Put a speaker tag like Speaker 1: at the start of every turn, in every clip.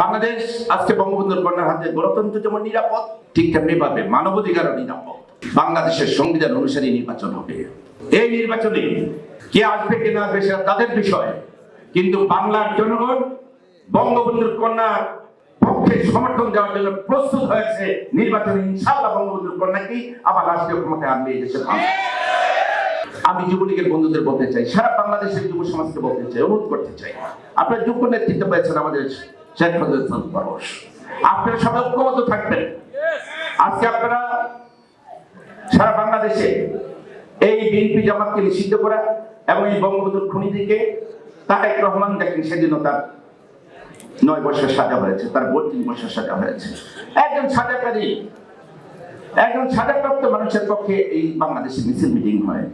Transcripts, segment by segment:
Speaker 1: বাংলাদেশ আজকে বঙ্গবন্ধুর কন্যার হাতে গণতন্ত্র যেমন নিরাপদ, ঠিক তেমনি ভাবে মানবাধিকারও নিরাপদ। বাংলাদেশের সংবিধান অনুসারে নির্বাচন হবে। এই নির্বাচনে কে আসবে, কে না আসবে তাদের বিষয়। কিন্তু বাংলার জনগণ বঙ্গবন্ধুর কন্যার পক্ষে সমর্থন দেওয়ার জন্য প্রস্তুত হয়েছে নির্বাচনে। ইনশাআল্লাহ বঙ্গবন্ধুর কন্যাকেই আবার রাষ্ট্রীয় ক্ষমতায় আনবে এই দেশের আমি যুবলীগের বন্ধুদের বলতে চাই, সারা বাংলাদেশের যুব সমাজকে বলতে চাই, অনুরোধ করতে চাই। আপনারা যোগ্য নেতৃত্ব পেয়েছেন আমাদের শেখ ফজল ইসলাম পরশ আপনারা সবাই ঐক্যবদ্ধ থাকবেন। আজকে আপনারা সারা বাংলাদেশে এই বিএনপি জামাতকে নিষিদ্ধ করা এবং এই বঙ্গবন্ধুর খুনিদিকে তারেক রহমান দেখেন সেদিন তার নয় বছর সাজা হয়েছে, তার বত্রিশ বছর সাজা হয়েছে। একজন সাজাকারী, একজন সাজাপ্রাপ্ত মানুষের পক্ষে এই বাংলাদেশে মিছিল মিটিং হয়।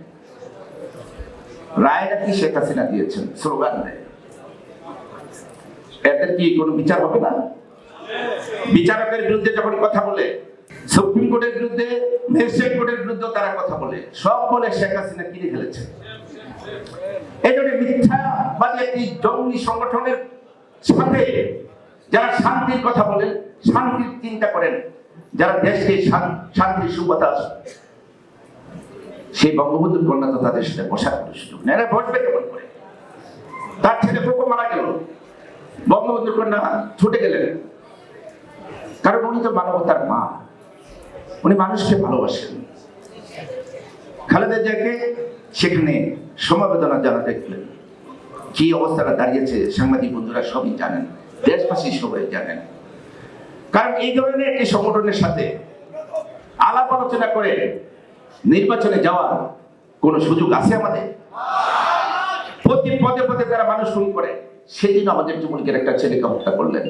Speaker 1: রায় নাকি শেখ হাসিনা দিয়েছেন? স্লোগান দেয়। এদের কি কোনো বিচার হবে না? বিচারকের বিরুদ্ধে যখন কথা বলে, সুপ্রিম কোর্টের বিরুদ্ধে, ম্যাজিস্ট্রেট কোর্টের বিরুদ্ধে তারা কথা বলে, সব বলে শেখ হাসিনা কিনে ফেলেছে। এই জন্য মিথ্যাবাদী একটি জঙ্গি সংগঠনের সাথে যারা শান্তির কথা বলেন শান্তির চিন্তা করেন, যারা দেশকে শান- শান্তির সুবাতাস সেই বঙ্গবন্ধুর কন্যা তো তাদের সাথে বসার সুযোগ এরা বসবে কেমন করে? তার ছেলে পোকো মারা গেল। বঙ্গবন্ধুর কন্যা ছুটে গেলেন। কারণ উনি তো মানবতার মা। উনি মানুষকে ভালোবাসেন। খালেদা জিয়াকে সেখানে সমবেদনা জানাতে গেলেন। কি অবস্থাটা দাঁড়িয়েছে সাংবাদিক বন্ধুরা সবই জানেন। দেশবাসী সবাই জানেন। কারণ এই ধরনের একটি সংগঠনের সাথে আলাপ আলোচনা করে নির্বাচনে যাওয়ার কোন সুযোগ আছে আমাদের? প্রতি পদে পদে তারা মানুষ খুন করে সেদিন আমাদের যুবলীগের একটা ছেলেকে হত্যা করলেন।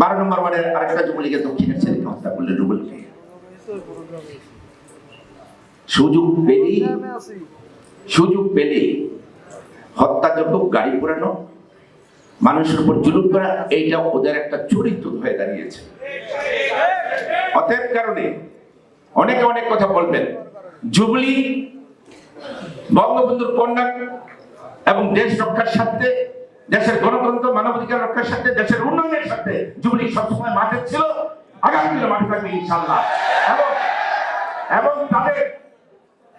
Speaker 1: বারো নম্বর ওয়ার্ডের আরেকটা যুবলীগের দক্ষিণের ছেলেকে হত্যা করলেন রুবেলকে সুযোগ পেলেই, সুযোগ পেলে হত্যাযোগ্য গাড়ি পোড়ানো মানুষের উপর জুলুম করা, এইটা ওদের একটা চরিত্র হয়ে দাঁড়িয়েছে। অতএব কারণে অনেকে অনেক কথা বলবেন। জুবলি বঙ্গবন্ধুর কন্যা এবং দেশ রক্ষার স্বার্থে, দেশের গণতন্ত্র, মানবাধিকার রক্ষার স্বার্থে, দেশের উন্নয়নের স্বার্থে জুবলি সবসময় মাঠে ছিল। আগামী মাঠে থাকবে ইনশাল্লাহ এবং এবং তাদের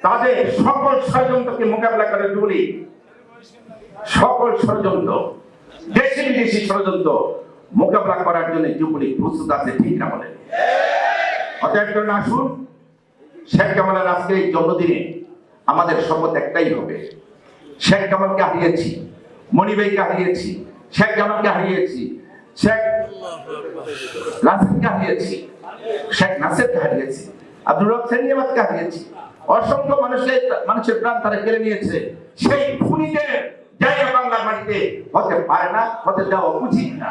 Speaker 1: তাদের সকল ষড়যন্ত্রকে মোকাবেলা করে জুবলি সকল ষড়যন্ত্র, দেশি বিদেশি ষড়যন্ত্র মোকাবেলা করার জন্য যুবলীগ প্রস্তুত আছে, ঠিক না বলে? অতএব আসুন। শেখ কামালের আজকে এই জন্মদিনে আমাদের শপথ একটাই হবে। শেখ কামালকে হারিয়েছি মনিবাইকে হারিয়েছি, শেখ জামালকে হারিয়েছি, শেখ রাসেলকে হারিয়েছি, শেখ নাসেরকে হারিয়েছি, আব্দুর রব সেনিয়াবাদকে হারিয়েছি। অসংখ্য মানুষের মানুষের প্রাণ তারা কেড়ে নিয়েছে। সেই খুনিদের জায়গা বাংলার মাটিতে হতে পারে না, হতে দেওয়া উচিত না।